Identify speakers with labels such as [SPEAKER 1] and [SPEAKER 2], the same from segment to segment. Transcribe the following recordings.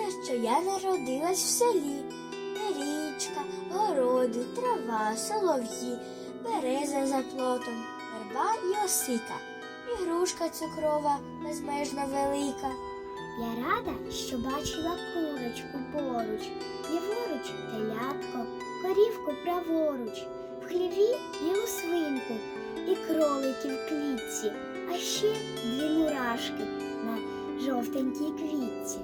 [SPEAKER 1] рада, що я народилась в селі. Річка, городи, трава, солов'ї, береза за плотом, верба і осика, і грушка цукрова безмежно велика.
[SPEAKER 2] Я рада, що бачила курочку поруч, ліворуч телятко, корівку праворуч, в хліві білу свинку і кролики в клітці, а ще дві мурашки на жовтенькій квітці.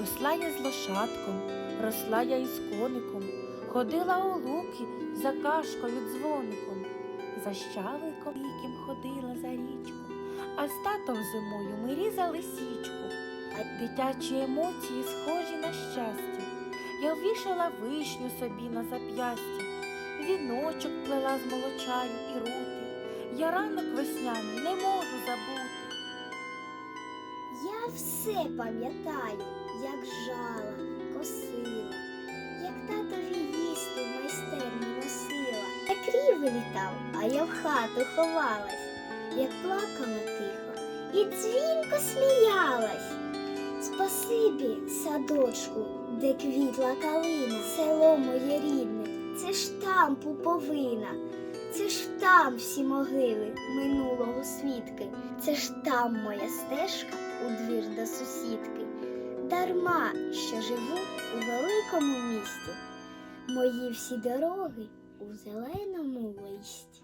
[SPEAKER 3] Росла я з лошадком, росла я із коником, ходила у луки за кашкою дзвоником, за щавиком яким ходила за річку, а з татом зимою ми різали січку. Дитячі емоції схожі на щастя. Я ввішала вишню собі на зап'ястя, віночок плела з молочаю і рути. Я ранок весняний не можу забути.
[SPEAKER 2] Я все пам'ятаю, жала, косила, як татові їсти в майстерню носила, як рів літав, а я в хату ховалась, як плакала тихо і дзвінко сміялась. Спасибі, садочку, де квітла калина, село моє рідне, це ж там пуповина, це ж там всі могили минулого свідки, це ж там моя стежка у двір до сусідки. Дарма, що живу у великому місті, мої всі дороги у зеленому листі.